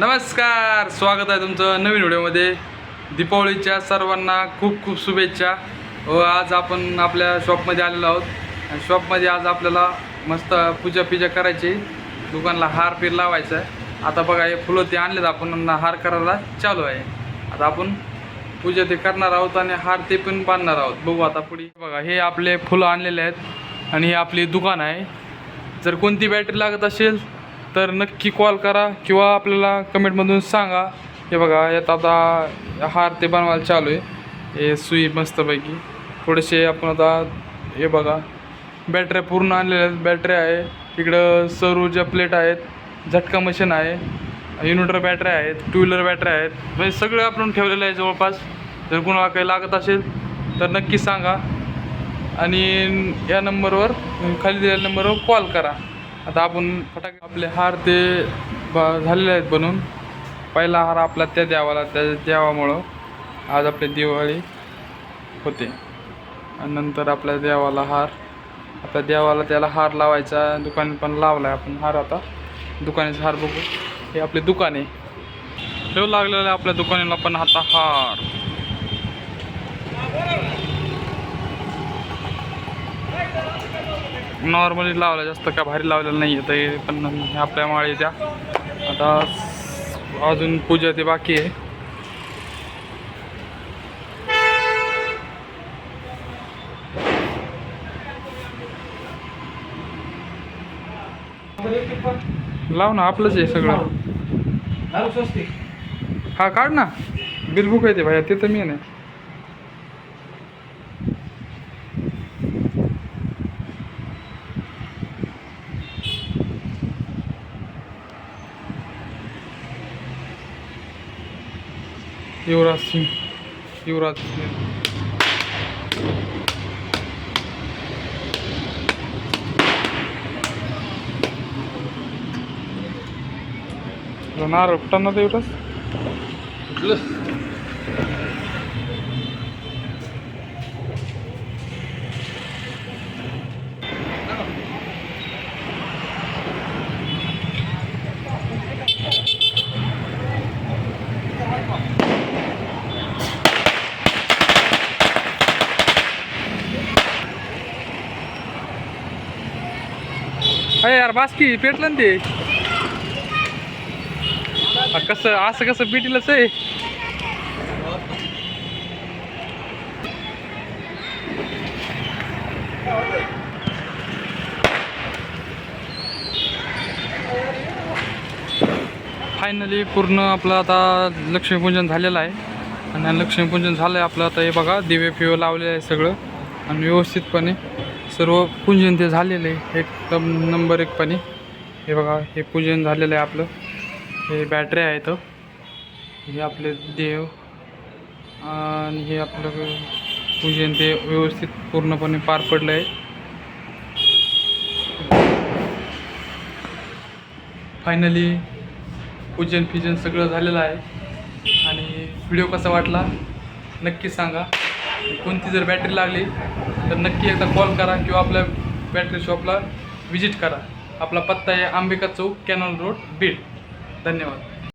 नमस्कार स्वागत आहे तुमचं नवीन व्हिडिओमध्ये. दीपावलीच्या सर्वांना खूप खूप शुभेच्छा. व आज आपण आपल्या शॉपमध्ये आलेलो आहोत. आणि शॉपमध्ये आज आपल्याला मस्त पूजा पिजा करायची. दुकानला हार पीर लावायचा आहे. आता बघा हे फुलं ते आणलेत आपण हार करायला चालू आहे. आता आपण पूजा ते करणार आहोत आणि हार ते पण बांधणार आहोत. बघू आता पुढे. बघा हे आपले फुलं आणलेले आहेत. आणि हे आपली दुकान आहे. जर कोणती बॅटरी लागत असेल तर नक्की कॉल करा किंवा आपल्याला कमेंटमधून सांगा. हे बघा यात आता हार ते बनवायला चालू आहे. हे सुई मस्तपैकी. थोडेसे आपण आता हे बघा बॅटऱ्या पूर्ण आणलेल्या आहेत. बॅटऱ्या आहे. इकडं सरूच्या प्लेट आहेत. झटका मशीन आहे. इन्व्हर्टर बॅटऱ्या आहेत. टू व्हीलर बॅटऱ्या आहेत. म्हणजे सगळं आपण ठेवलेलं आहे जवळपास. जर कोणाला काही लागत असेल तर नक्की सांगा. आणि या नंबरवर खाली दिलेल्या नंबरवर कॉल करा. आता आपण फटाके आपले हार ते ब झालेले आहेत बनून. पहिला हार आपला त्या देवाला त्या देवामुळं आज आपली दिवाळी होते. आणि नंतर आपल्या देवाला हार. आपल्या देवाला त्याला हार लावायचा दुकान पण लावला आहे आपण हार आता. दुकानाचा हार बघू. हे आपले दुकान आहे. ठेव लागलेलं आहे आपल्या दुकानाला पण आता हार. नॉर्मली लावला जास्त काय भारी लावलेलं नाही आहे तर पण आपल्या माळीच्या. आता अजून पूजा ते बाकी आहे. लाव ना आपलंच आहे सगळं. हा काढ ना. बिल बुक आहे ते भाई ते तर मी नाही युवराज सिंग युवराज सिंग नारळ फुटांना तर युवराज यार बासकी पेटलं ना ते. कसं असं कसं पेटीलच आहे. फायनली पूर्ण आपलं आता लक्ष्मीपूजन झालेलं आहे. आणि लक्ष्मीपूजन झालं आहे आपलं आता हे बघा दिवे फिवे लावलेलं आहे सगळं. आणि व्यवस्थितपणे सर्व पूजन ते झालेलं आहे. एकदम नंबर एकपणे हे बघा हे पूजन झालेलं आहे आपलं. हे बॅटरी आहेत हे आपले देव. आणि हे आपलं पूजन ते व्यवस्थित पूर्णपणे पार पडलं आहे. फायनली पूजन फिजन सगळं झालेलं आहे. आणि व्हिडिओ कसा वाटला नक्की सांगा. कोणती जर बॅटरी लागली तर नक्की एकदा कॉल करा किंवा आपल्या बॅटरी शॉपला व्हिजिट करा. आपला पत्ता आहे आंबेका चौक कॅनॉल रोड बीड. धन्यवाद.